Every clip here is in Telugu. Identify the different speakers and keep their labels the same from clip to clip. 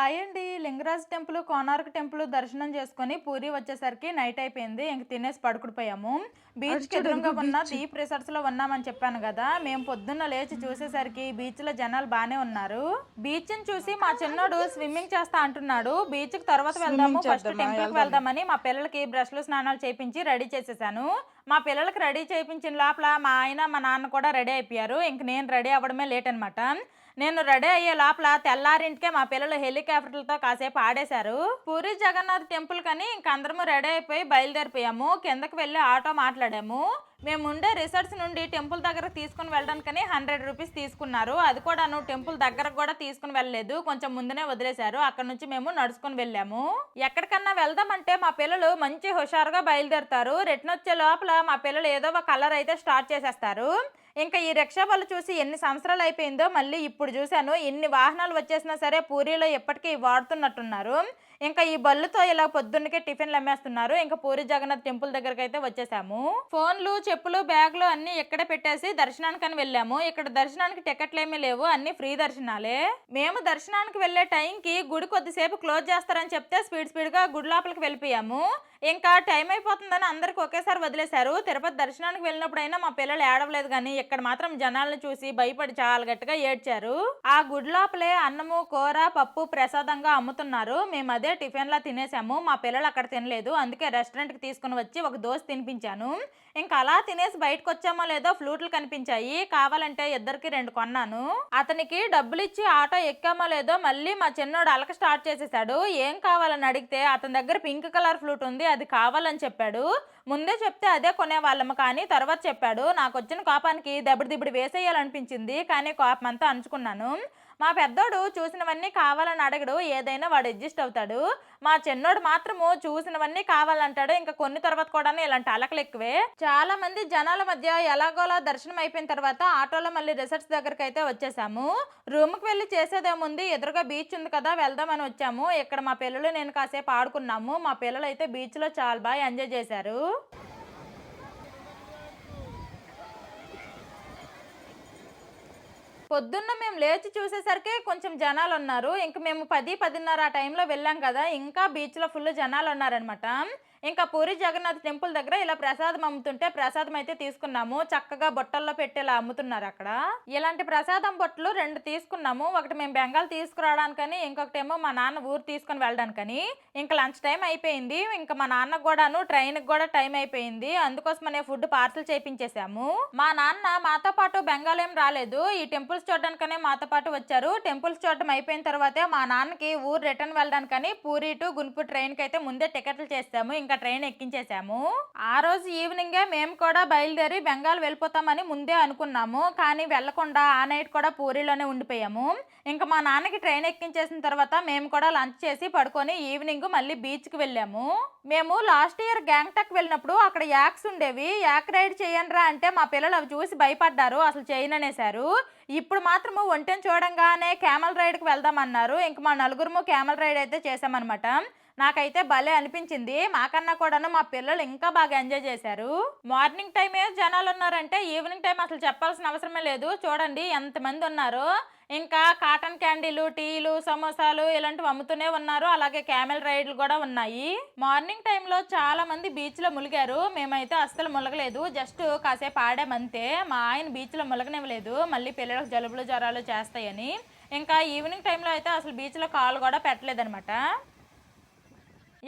Speaker 1: హాయ్ అండి. లింగరాజ్ టెంపుల్ కోనార్క్ టెంపుల్ దర్శనం చేసుకొని పూరి వచ్చేసరికి నైట్ అయిపోయింది. ఇంక తినేసి పడుకుడిపోయాము బీచ్ ఎదురుగా ఉన్న దీప్ రిసార్ట్స్లో ఉన్నామని చెప్పాను కదా మేము పొద్దున్న లేచి చూసేసరికి బీచ్లో జనాలు బానే ఉన్నారు. బీచ్ని చూసి మా చిన్నోడు స్విమ్మింగ్ చేస్తా అంటున్నాడు. బీచ్కి తర్వాత వెళ్దాము ఫస్ట్ టెంపుల్కి వెళ్దామని మా పిల్లలకి బ్రష్లు స్నానాలు చేయించి రెడీ చేసేసాను. మా పిల్లలకి రెడీ చేయించిన లోపల మా ఆయన మా నాన్న కూడా రెడీ అయిపోయారు. ఇంక నేను రెడీ అవ్వడమే లేట్ అనమాట నేను రెడీ అయ్యే లోపల తెల్లారింటికే మా పిల్లలు హెలికాప్టర్లతో కాసేపు ఆడేశారు. పూరి జగన్నాథ్ టెంపుల్ కని ఇంక అందరము రెడీ అయిపోయి బయలుదేరిపోయాము. కిందకి వెళ్ళి ఆటో మాట్లాడాము. మేము ఉండే రిసార్ట్స్ నుండి టెంపుల్ దగ్గర తీసుకుని వెళ్ళడానికని హండ్రెడ్ రూపీస్ తీసుకున్నారు. అది కూడాను టెంపుల్ దగ్గరకు కూడా తీసుకుని వెళ్ళలేదు. కొంచెం ముందునే వదిలేశారు. అక్కడ నుంచి మేము నడుచుకుని వెళ్ళాము. ఎక్కడికన్నా వెళ్దామంటే మా పిల్లలు మంచి హుషారుగా బయలుదేరుతారు. రిటర్న్ వచ్చే లోపల మా పిల్లలు ఏదో ఒక కలర్ అయితే స్టార్ట్ చేసేస్తారు. ఇంకా ఈ రిక్షా వాళ్ళు చూసి ఎన్ని సంవత్సరాలు అయిపోయిందో మళ్ళీ ఇప్పుడు చూశాను ఎన్ని వాహనాలు వచ్చేసినా సరే పూరిలో ఎప్పటికీ వాడుతున్నట్టున్నారు. ఇంకా ఈ బళ్ళుతో ఇలా పొద్దున్నకే టిఫిన్లు అమ్మేస్తున్నారు. ఇంకా పూరి జగన్నాథ్ టెంపుల్ దగ్గరకు అయితే వచ్చేసాము. ఫోన్లు చెప్పులు బ్యాగులు అన్ని ఇక్కడే పెట్టేసి దర్శనానికి అని వెళ్ళాము. ఇక్కడ దర్శనానికి టికెట్లు ఏమీ లేవు. అన్ని ఫ్రీ దర్శనాలే. మేము దర్శనానికి వెళ్ళే టైంకి గుడి కొద్దిసేపు క్లోజ్ చేస్తారని చెప్తే స్పీడ్ స్పీడ్గా గుడి లోపలికి వెళ్ళిపోయాము. ఇంకా టైం అయిపోతుందని అందరికి ఒకేసారి వదిలేశారు. తిరుపతి దర్శనానికి వెళ్ళినప్పుడైనా మా పిల్లలు ఏడవలేదు కానీ ఇక్కడ మాత్రం జనాలను చూసి భయపడి చాలా గట్టిగా ఏడ్చారు. ఆ గుడి లోపలే అన్నము కూర పప్పు ప్రసాదంగా అమ్ముతున్నారు. మేము అదే టిఫిన్ లా తినేసాము. మా పిల్లలు అక్కడ తినలేదు. అందుకే రెస్టారెంట్కి తీసుకుని వచ్చి ఒక దోశ తినిపించాను. ఇంకా అలా తినేసి బయటకు వచ్చామో లేదో ఫ్లూట్లు కనిపించాయి. కావాలంటే ఇద్దరికి రెండు కొన్నాను. అతనికి డబ్బులు ఇచ్చి ఆటో ఎక్కామో లేదో మళ్ళీ మా చిన్నోడు అలక స్టార్ట్ చేసేసాడు. ఏం కావాలని అడిగితే అతని దగ్గర పింక్ కలర్ ఫ్లూట్ ఉంది. అది కావాలని చెప్పాడు. ముందే చెప్తే అదే కొనేవాళ్ళము కానీ తర్వాత చెప్పాడు. నాకు వచ్చిన కోపానికి దెబ్బడి దిబ్బడి వేసేయాలనిపించింది. కానీ కోపం అంతా అంచుకున్నాను. మా పెద్దోడు చూసినవన్నీ కావాలని అడగడు ఏదైనా వాడు అడ్జస్ట్ అవుతాడు. మా చిన్నోడు మాత్రము చూసినవన్నీ కావాలంటాడు ఇంకా కొన్ని తర్వాత కూడా ఇలాంటి అలకలు ఎక్కువే. చాలా మంది జనాల మధ్య ఎలాగోలా దర్శనం అయిపోయిన తర్వాత ఆటోలో మళ్ళీ రిసార్ట్స్ దగ్గరికి అయితే వచ్చేసాము. రూమ్కి వెళ్ళి చేసేదేముంది ఎదురుగా బీచ్ ఉంది కదా వెళ్దామని వచ్చాము. ఇక్కడ మా పిల్లలు నేను కాసేపు ఆడుకున్నాము. మా పిల్లలు అయితే బీచ్లో చాలా బాగా ఎంజాయ్ చేశారు. పొద్దున్న మేము లేచి చూసేసరికి కొంచెం జనాలు ఉన్నారు ఇంక మేము పది పదిన్నర ఆ టైంలో వెళ్ళాం కదా. ఇంకా బీచ్లో ఫుల్ జనాలు ఉన్నారనమాట ఇంకా పూరి జగన్నాథ్ టెంపుల్ దగ్గర ఇలా ప్రసాదం అమ్ముతుంటే ప్రసాదం అయితే తీసుకున్నాము. చక్కగా బొట్టల్లో పెట్టేలా అమ్ముతున్నారు అక్కడ. ఇలాంటి ప్రసాదం బొట్టలు రెండు తీసుకున్నాము. ఒకటి మేము బెంగాల్ తీసుకురావడానికని ఇంకొకటేమో మా నాన్న ఊరు తీసుకుని వెళ్ళడానికని. ఇంకా లంచ్ టైం అయిపోయింది. ఇంకా మా నాన్నకు కూడాను ట్రైన్కి కూడా టైం అయిపోయింది. అందుకోసమనే ఫుడ్ పార్సల్ చేయించేసాము మా నాన్న మాతో పాటు బెంగాల్ ఏం రాలేదు. ఈ టెంపుల్స్ చూడడానికనే మాతో పాటు వచ్చారు. టెంపుల్స్ చూడడం అయిపోయిన తర్వాతే మా నాన్నకి ఊరు రిటర్న్ వెళ్ళడానికని పూరి టు గుంటూరు ట్రైన్కి అయితే ముందే టికెట్లు చేస్తాము. ఇంకా ఇంకా ట్రైన్ ఎక్కించేసాము ఆ రోజు ఈవినింగే మేము కూడా బయలుదేరి బెంగాల్ వెళ్ళిపోతామని ముందే అనుకున్నాము. కానీ వెళ్ళకుండా ఆ నైట్ కూడా పూరిలోనే ఉండిపోయాము. ఇంకా మా నాన్నకి ట్రైన్ ఎక్కించేసిన తర్వాత మేము కూడా లంచ్ చేసి పడుకొని ఈవినింగ్ మళ్ళీ బీచ్కి వెళ్ళాము. మేము లాస్ట్ ఇయర్ గ్యాంగ్టాక్ వెళ్ళినప్పుడు అక్కడ యాక్స్ ఉండేవి. యాక్ రైడ్ చేయండిరా అంటే మా పిల్లలు అవి చూసి భయపడ్డారు. అసలు చేయననేశారు. ఇప్పుడు మాత్రము ఒంటెని చూడంగానే క్యామల్ రైడ్కి వెళ్దామన్నారు. ఇంక మా నలుగురము క్యామల్ రైడ్ అయితే చేసామన్నమాట నాకైతే భలే అనిపించింది. మాకన్నా కూడాను మా పిల్లలు ఇంకా బాగా ఎంజాయ్ చేశారు. మార్నింగ్ టైమే జనాలు ఉన్నారంటే ఈవినింగ్ టైం అసలు చెప్పాల్సిన అవసరమే లేదు. చూడండి ఎంతమంది ఉన్నారు. ఇంకా కాటన్ క్యాండీలు టీలు సమోసాలు ఇలాంటివి అమ్ముతూనే ఉన్నారు. అలాగే క్యామెల్ రైడ్లు కూడా ఉన్నాయి. మార్నింగ్ టైంలో చాలా మంది బీచ్లో ములిగారు. మేమైతే అస్సలు ములగలేదు. జస్ట్ కాసేపు ఆడామంతే మా ఆయన బీచ్లో ములగనివ్వలేదు. మళ్ళీ పిల్లలకు జలుబులు జ్వరాలు చేస్తాయని. ఇంకా ఈవినింగ్ టైంలో అయితే అసలు బీచ్లో కాలు కూడా పెట్టలేదనమాట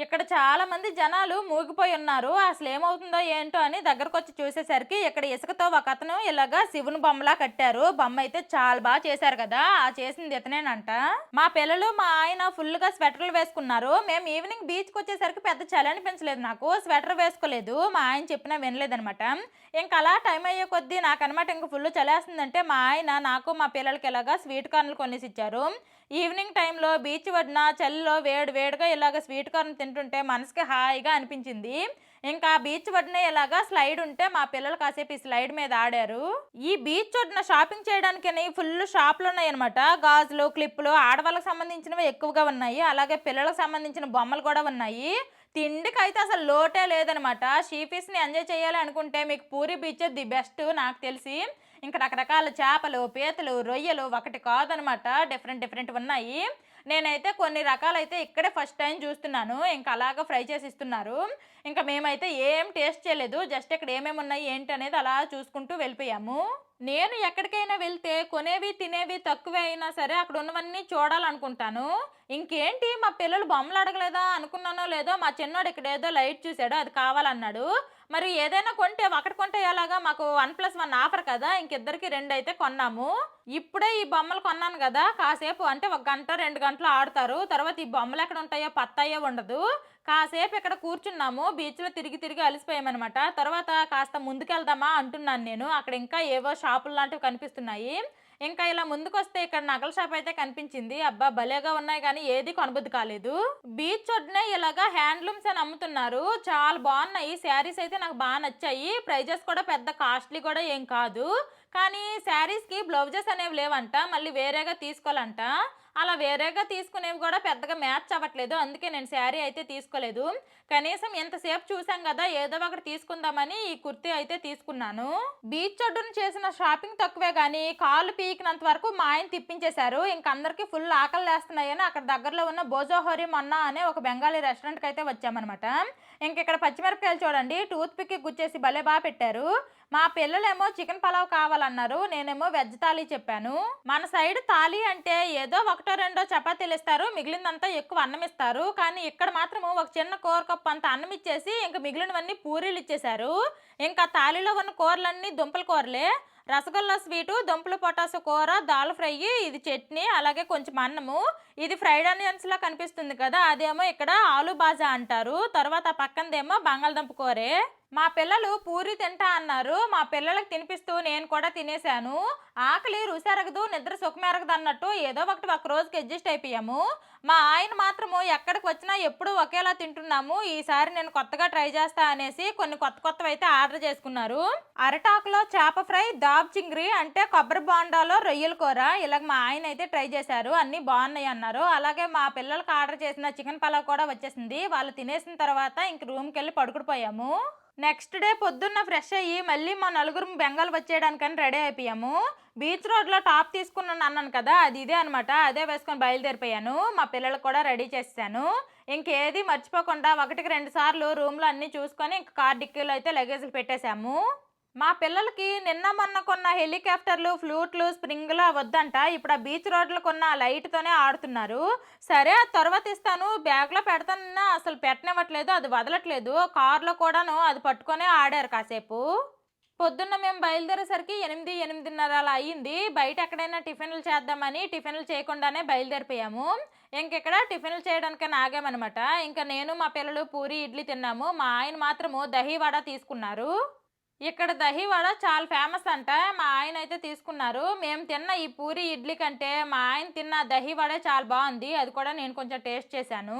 Speaker 1: ఇక్కడ చాలా మంది జనాలు మూగిపోయి ఉన్నారు. అసలు ఏమవుతుందో ఏంటో అని దగ్గరకు వచ్చి చూసేసరికి ఇక్కడ ఇసుకతో ఒక అతను ఇలాగా శివుని బొమ్మలా కట్టారు. బొమ్మ అయితే చాలా బాగా చేశారు కదా. ఆ చేసింది ఇతనేనంట. మా పిల్లలు మా ఆయన ఫుల్గా స్వెటర్లు వేసుకున్నారు. మేము ఈవినింగ్ బీచ్కి వచ్చేసరికి పెద్ద చలి అనిపించలేదు నాకు. స్వెటర్ వేసుకోలేదు. మా ఆయన చెప్పినా వినలేదనమాట. ఇంకా అలా టైం అయ్యే కొద్దీ నాకు అనమాట ఇంకా ఫుల్ చలేస్తుందంటే మా ఆయన నాకు మా పిల్లలకి ఇలాగా స్వీట్ కార్న్లు కొనేసి ఇచ్చారు. ఈవినింగ్ టైంలో బీచ్ వడ్న చలిలో వేడి వేడిగా ఇలాగ స్వీట్ కార్న్ తింటుంటే మనసుకి హాయిగా అనిపించింది. ఇంకా బీచ్ ఒడ్డున ఇలాగా స్లైడ్ ఉంటే మా పిల్లలు కాసేపు ఈ స్లైడ్ మీద ఆడారు. ఈ బీచ్ ఒడ్డున షాపింగ్ చేయడానికి ఫుల్ షాపులు ఉన్నాయి అనమాట గాజులు క్లిప్పులు ఆడవాళ్ళకి సంబంధించినవి ఎక్కువగా ఉన్నాయి. అలాగే పిల్లలకు సంబంధించిన బొమ్మలు కూడా ఉన్నాయి. తిండికి అయితే అసలు లోటే లేదనమాట షీఫీస్ని ఎంజాయ్ చేయాలి అనుకుంటే మీకు పూరి బీచ్ ది బెస్ట్ నాకు తెలిసి. ఇంకా రకరకాల చేపలు పీతలు రొయ్యలు ఒకటి కాదనమాట డిఫరెంట్ డిఫరెంట్ ఉన్నాయి. నేనైతే కొన్ని రకాలైతే ఇక్కడే ఫస్ట్ టైం చూస్తున్నాను. ఇంకా అలాగా ఫ్రై చేసి ఇస్తున్నారు. ఇంకా మేమైతే ఏం టేస్ట్ చేయలేదు. జస్ట్ ఇక్కడ ఏమేమి ఉన్నాయి ఏంటి అనేది అలా చూసుకుంటూ వెళ్ళిపోయాము. నేను ఎక్కడికైనా వెళ్తే కొనేవి తినేవి తక్కువే అయినా సరే అక్కడ ఉన్నవన్నీ చూడాలనుకుంటాను. ఇంకేంటి? మా పిల్లలు బొమ్మలు అడగలేదా? అనుకున్నానో లేదో మా చిన్నోడు ఇక్కడ ఏదో లైట్ చూశాడో అది కావాలన్నాడు. మరి ఏదైనా కొంటే ఒకటి కొంటే ఎలాగా? మాకు వన్ ప్లస్ వన్ ఆఫర్ కదా ఇంకిద్దరికి రెండు అయితే కొన్నాము. ఇప్పుడే ఈ బొమ్మలు కొన్నాను కదా కాసేపు అంటే ఒక గంట రెండు గంటలు ఆడతారు. తర్వాత ఈ బొమ్మలు ఎక్కడ ఉంటాయో పత్తాయో ఉండదు. కాసేపు ఇక్కడ కూర్చున్నాము బీచ్లో తిరిగి తిరిగి అలసిపోయామన్నమాట. తర్వాత కాస్త ముందుకెళ్దామా అంటున్నాను నేను. అక్కడ ఇంకా ఏవో షాపులు లాంటివి కనిపిస్తున్నాయి. ఇంకా ఇలా ముందుకు వస్తే ఇక్కడ నగల షాప్ అయితే కనిపించింది. అబ్బా భలేగా ఉన్నాయి కానీ ఏది కొనబుద్ధి కాలేదు. బీచ్ ఒడ్డునే ఇలాగా హ్యాండ్లూమ్స్ అని అమ్ముతున్నారు. చాలా బాగున్నాయి. శారీస్ అయితే నాకు బాగా నచ్చాయి. ప్రైజెస్ కూడా పెద్ద కాస్ట్లీ కూడా ఏం కాదు. కానీ శారీస్కి బ్లౌజెస్ అనేవి లేవంట మళ్ళీ వేరేగా తీసుకోవాలంట. అలా వేరేగా తీసుకునేవి కూడా పెద్దగా మ్యాచ్ అవ్వట్లేదు. అందుకే నేను శారీ అయితే తీసుకోలేదు. కనీసం ఎంతసేపు చూసాం కదా ఏదో ఒకటి తీసుకుందామని ఈ కుర్తీ అయితే తీసుకున్నాను. బీచ్ ఒడ్డున చేసిన షాపింగ్ తక్కువే కానీ కాళ్ళు పీకినంత వరకు మా ఆయన తిప్పించేశారు. ఇంక అందరికీ ఫుల్ ఆకలి వేస్తున్నాయని అక్కడ దగ్గరలో ఉన్న బోజోహోరి మొన్న అనే ఒక బెంగాలీ రెస్టారెంట్కి అయితే వచ్చామన్నమాట. ఇంక ఇక్కడ పచ్చిమిరపకాయలు చూడండి. టూత్ పిక్కి గుచ్చేసి భలే బాగా పెట్టారు. మా పిల్లలేమో చికెన్ పలావ్ కావాలన్నారు. నేనేమో వెజ్ థాలీ చెప్పాను. మన సైడ్ థాలీ అంటే ఏదో ఒకటో రెండో చపాతీలు ఇస్తారు. మిగిలిందంతా ఎక్కువ అన్నం ఇస్తారు. కానీ ఇక్కడ మాత్రము ఒక చిన్న కూర కప్పు అంత అన్నం ఇచ్చేసి ఇంకా మిగిలినవన్నీ పూరీలు ఇచ్చేశారు. ఇంకా థాలీలో ఉన్న కూరలన్నీ దుంపల కూరలే. రసగుల్లా స్వీటు దుంపలు పొటాసు కూర దాల్ ఫ్రై ఇది చట్నీ అలాగే కొంచెం అన్నము. ఇది ఫ్రైడ్ ఆనియన్స్లా కనిపిస్తుంది కదా అదేమో ఇక్కడ ఆలు బాజా అంటారు. తర్వాత పక్కనదేమో బంగాళదుంప కూరే. మా పిల్లలు పూరి తింటా అన్నారు. మా పిల్లలకు తినిపిస్తూ నేను కూడా తినేశాను. ఆకలి రుసెరగదు నిద్ర సుఖమెరగదు అన్నట్టు ఏదో ఒకటి ఒక రోజుకి అడ్జస్ట్ అయిపోయాము. మా ఆయన మాత్రము ఎక్కడికి వచ్చినా ఎప్పుడూ ఒకేలా తింటున్నాము. ఈసారి నేను కొత్తగా ట్రై చేస్తా అనేసి కొన్ని కొత్త కొత్తవి అయితే ఆర్డర్ చేసుకున్నారు. అరటాకులో చేప ఫ్రై దాబ్ చింగ్రి అంటే కొబ్బరి బాండాలో రొయ్యల కూర. ఇలాగ మా ఆయన అయితే ట్రై చేశారు. అన్నీ బాగున్నాయి అన్నారు. అలాగే మా పిల్లలకి ఆర్డర్ చేసిన చికెన్ పలావ్ కూడా వచ్చేసింది. వాళ్ళు తినేసిన తర్వాత ఇంక రూమ్కి వెళ్ళి పడుకుడిపోయాము నెక్స్ట్ డే పొద్దున్న ఫ్రెష్ అయ్యి మళ్ళీ మా నలుగురు బెంగాల్ వచ్చేయడానికని రెడీ అయిపోయాము. బీచ్ రోడ్లో టాప్ తీసుకున్నాను అన్నాను కదా అది ఇదే అనమాట అదే వేసుకొని బయలుదేరిపోయాను. మా పిల్లలకు కూడా రెడీ చేశాను ఇంకేది మర్చిపోకుండా ఒకటికి రెండు సార్లు రూమ్లో అన్నీ చూసుకొని ఇంక కార్ డిక్కీలో అయితే లగేజ్లు పెట్టేశాము. మా పిల్లలకి నిన్న మొన్న కొన్న హెలికాప్టర్లు ఫ్లూట్లు స్ప్రింగ్లు వద్దంట ఇప్పుడు ఆ బీచ్ రోడ్లు కొన్న లైట్తోనే ఆడుతున్నారు. సరే తర్వాత ఇస్తాను. బ్యాగ్లో పెడతానన్నా అసలు పెట్టనివ్వట్లేదు అది వదలట్లేదు. కార్లో కూడాను అది పట్టుకొనే ఆడారు కాసేపు. పొద్దున్న మేము బయలుదేరేసరికి ఎనిమిది ఎనిమిదిన్నర అలా అయ్యింది. బయట ఎక్కడైనా టిఫిన్లు చేద్దామని టిఫిన్లు చేయకుండానే బయలుదేరిపోయాము. ఇంకెక్కడ టిఫిన్లు చేయడానికని ఆగామన్నమాట. ఇంకా నేను మా పిల్లలు పూరి ఇడ్లీ తిన్నాము. మా ఆయన మాత్రము దహీ వడ తీసుకున్నారు. ఇక్కడ దహీ వడ చాలా ఫేమస్ అంట. మా ఆయన అయితే తీసుకున్నారు. మేము తిన్న ఈ పూరి ఇడ్లీ కంటే మా ఆయన తిన్న దహీ చాలా బాగుంది. అది కూడా నేను కొంచెం టేస్ట్ చేశాను.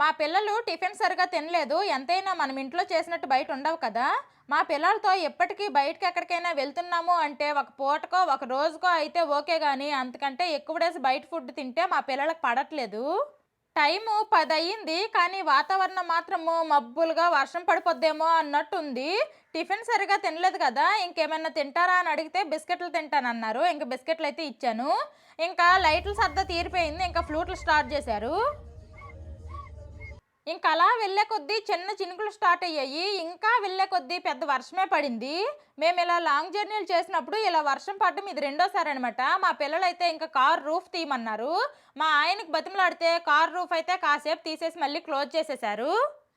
Speaker 1: మా పిల్లలు టిఫిన్ సరిగా తినలేదు. ఎంతైనా మనం ఇంట్లో చేసినట్టు బయట ఉండవు కదా. మా పిల్లలతో ఎప్పటికీ బయటకి ఎక్కడికైనా వెళ్తున్నాము అంటే ఒక పూటకో ఒక రోజుకో అయితే ఓకే కానీ అంతకంటే ఎక్కువ డేస్ బయట ఫుడ్ తింటే మా పిల్లలకు పడట్లేదు. టైము పది అయ్యింది కానీ వాతావరణం మాత్రము మబ్బులుగా వర్షం పడిపోద్దేమో అన్నట్టుంది. టిఫిన్ సరిగా తినలేదు కదా ఇంకేమైనా తింటారా అని అడిగితే బిస్కెట్లు తింటానన్నారు. ఇంకా బిస్కెట్లు అయితే ఇచ్చాను. ఇంకా లైట్ల సర్ద తీరిపోయింది ఇంకా ఫ్లూట్లు స్టార్ట్ చేశారు. ఇంకా అలా వెళ్ళే కొద్దీ చిన్న చినుకులు స్టార్ట్ అయ్యాయి. ఇంకా వెళ్ళే కొద్దీ పెద్ద వర్షమే పడింది. మేము ఇలా లాంగ్ జర్నీలు చేసినప్పుడు ఇలా వర్షం పడడం ఇది రెండోసారి అనమాట మా పిల్లలు అయితే ఇంకా కార్ రూఫ్ తీయమన్నారు. మా ఆయనకు బతిమలాడితే కార్ రూఫ్ అయితే కాసేపు తీసేసి మళ్ళీ క్లోజ్ చేసేశారు.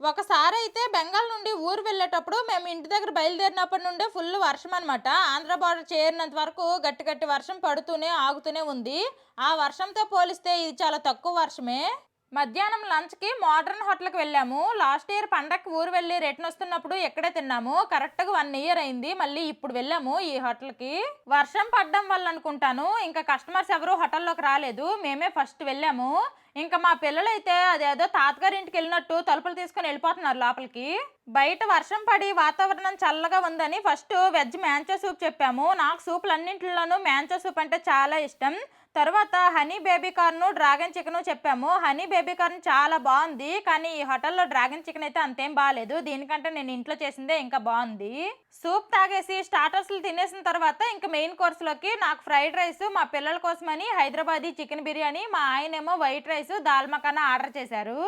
Speaker 1: ఒకసారి అయితే బెంగాల్ నుండి ఊరు వెళ్ళేటప్పుడు మేము ఇంటి దగ్గర బయలుదేరినప్పటి నుండి ఫుల్ వర్షం అనమాట ఆంధ్ర బార్డర్ చేరినంత వరకు గట్టి గట్టి వర్షం పడుతూనే ఆగుతూనే ఉంది. ఆ వర్షంతో పోలిస్తే ఇది చాలా తక్కువ వర్షమే. మధ్యాహ్నం లంచ్కి మోడర్న్ హోటల్కి వెళ్ళాము. లాస్ట్ ఇయర్ పండగకి ఊరు వెళ్ళి రిటర్న్ వస్తున్నప్పుడు ఎక్కడే తిన్నాము. కరెక్ట్గా వన్ ఇయర్ అయింది. మళ్ళీ ఇప్పుడు వెళ్ళాము ఈ హోటల్కి. వర్షం పడడం వల్ల అనుకుంటాను. ఇంకా కస్టమర్స్ ఎవరు హోటల్లోకి రాలేదు. మేమే ఫస్ట్ వెళ్ళాము. ఇంకా మా పిల్లలైతే అదేదో తాతగారి ఇంటికి వెళ్ళినట్టు తలుపులు తీసుకొని వెళ్ళిపోతున్నారు లోపలికి. బయట వర్షం పడి వాతావరణం చల్లగా ఉందని ఫస్ట్ వెజ్ మ్యాంచో సూప్ చెప్పాము. నాకు సూపులు అన్నింటిలోనూ మ్యాంచో సూప్ అంటే చాలా ఇష్టం. తర్వాత honey baby corn dragon chicken చెప్పాము. హనీ బేబీ కార్న్ చాలా బాగుంది కానీ ఈ హోటల్లో డ్రాగన్ చికెన్ అయితే అంతేం బాగాలేదు దీనికంటే నేను ఇంట్లో చేసిందే ఇంకా బాగుంది. సూప్ తాగేసి స్టార్టర్స్లు తినేసిన తర్వాత ఇంకా మెయిన్ కోర్స్లోకి నాకు ఫ్రైడ్ రైస్ మా పిల్లల కోసమని హైదరాబాదీ చికెన్ బిర్యానీ మా ఆయనేమో వైట్ రైస్ దాల్ మఖానా ఆర్డర్ చేశారు.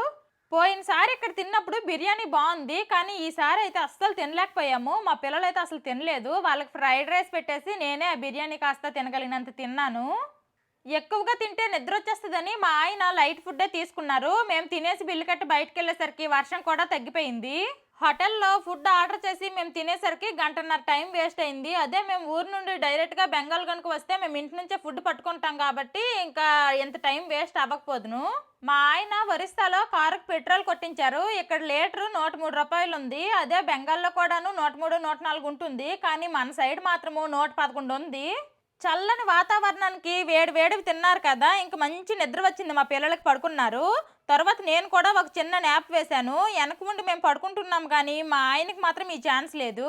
Speaker 1: పోయినసారి ఇక్కడ తిన్నప్పుడు బిర్యానీ బాగుంది కానీ ఈసారి అయితే అస్సలు తినలేకపోయాము. మా పిల్లలు అయితే అసలు తినలేదు. వాళ్ళకి ఫ్రైడ్ రైస్ పెట్టేసి నేనే ఆ బిర్యానీ కాస్త తినగలిగినంత తిన్నాను. ఎక్కువగా తింటే నిద్ర వచ్చేస్తుందని మా ఆయన లైట్ ఫుడ్డే తీసుకున్నారు. మేము తినేసి బిల్లు కట్టి బయటకు వెళ్ళేసరికి వర్షం కూడా తగ్గిపోయింది. హోటల్లో ఫుడ్ ఆర్డర్ చేసి మేము తినేసరికి గంటన్నర టైం వేస్ట్ అయింది. అదే మేము ఊరు నుండి డైరెక్ట్గా బెంగాల్ కనుక వస్తే మేము ఇంటి నుంచే ఫుడ్ పట్టుకుంటాం కాబట్టి ఇంకా ఎంత టైం వేస్ట్ అవ్వకపోదును. మా ఆయన వరిస్తాలో కారుకు పెట్రోల్ కొట్టించారు. ఇక్కడ లీటరు నూట మూడు రూపాయలు ఉంది అదే బెంగాల్లో కూడాను నూట మూడు నూట నాలుగు ఉంటుంది. కానీ మన సైడ్ మాత్రము నూట పదకొండు ఉంది. చల్లని వాతావరణానికి వేడి వేడివి తిన్నారు కదా ఇంక మంచి నిద్ర వచ్చింది మా పిల్లలకి పడుకున్నారు. తర్వాత నేను కూడా ఒక చిన్న న్యాప్ వేశాను. వెనక ముందు మేము పడుకుంటున్నాం కానీ మా ఆయనకి మాత్రం ఈ ఛాన్స్ లేదు.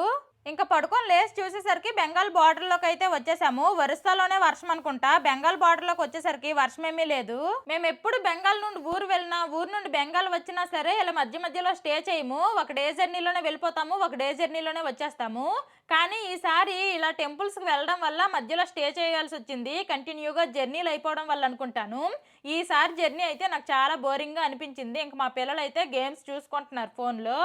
Speaker 1: ఇంకా పడుకొని లేచి చూసేసరికి బెంగాల్ బార్డర్లోకి అయితే వచ్చేసాము. వరుసలోనే వర్షం అనుకుంటా. బెంగాల్ బార్డర్లోకి వచ్చేసరికి వర్షం ఏమీ లేదు. మేము ఎప్పుడు బెంగాల్ నుండి ఊరు వెళ్ళినా ఊరు నుండి బెంగాల్ వచ్చినా సరే ఇలా మధ్య మధ్యలో స్టే చేయము. ఒక డే జర్నీలోనే వెళ్ళిపోతాము ఒక డే జర్నీలోనే వచ్చేస్తాము. కానీ ఈసారి ఇలా టెంపుల్స్కి వెళ్ళడం వల్ల మధ్యలో స్టే చేయాల్సి వచ్చింది. కంటిన్యూగా జర్నీలు అయిపోవడం వల్ల అనుకుంటాను. ఈసారి జర్నీ అయితే నాకు చాలా బోరింగ్గా అనిపించింది. ఇంక మా పిల్లలు అయితే గేమ్స్ చూసుకుంటున్నారు ఫోన్లో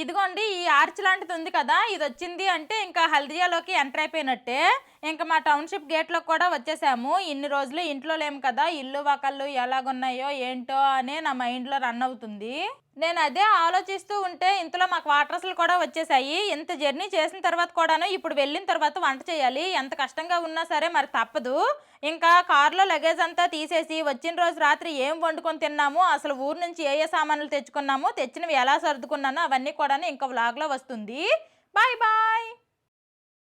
Speaker 1: ఇదిగోండి ఈ ఆర్చ్ లాంటిది ఉంది కదా ఇది వచ్చింది అంటే ఇంకా హల్దియాలోకి ఎంటర్ అయిపోయినట్టే. ఇంకా మా టౌన్షిప్ గేట్లో కూడా వచ్చేసాము. ఇన్ని రోజులు ఇంట్లో లేము కదా ఇల్లు వాకళ్ళు ఎలాగున్నాయో ఏంటో అనే నా మైండ్లో రన్ అవుతుంది. నేను అదే ఆలోచిస్తూ ఉంటే ఇంతలో మాకు వాటర్స్లు కూడా వచ్చేసాయి. ఇంత జర్నీ చేసిన తర్వాత కూడాను ఇప్పుడు వెళ్ళిన తర్వాత వంట చేయాలి. ఎంత కష్టంగా ఉన్నా సరే మరి తప్పదు. ఇంకా కార్లో లగేజ్ అంతా తీసేసి వచ్చిన రోజు రాత్రి ఏం వండుకొని తిన్నాము అసలు ఊరు నుంచి ఏ ఏ సామాన్లు తెచ్చుకున్నాము తెచ్చినవి ఎలా సర్దుకున్నాను అవన్నీ కూడాను ఇంకా వ్లాగ్లో వస్తుంది. Bye bye!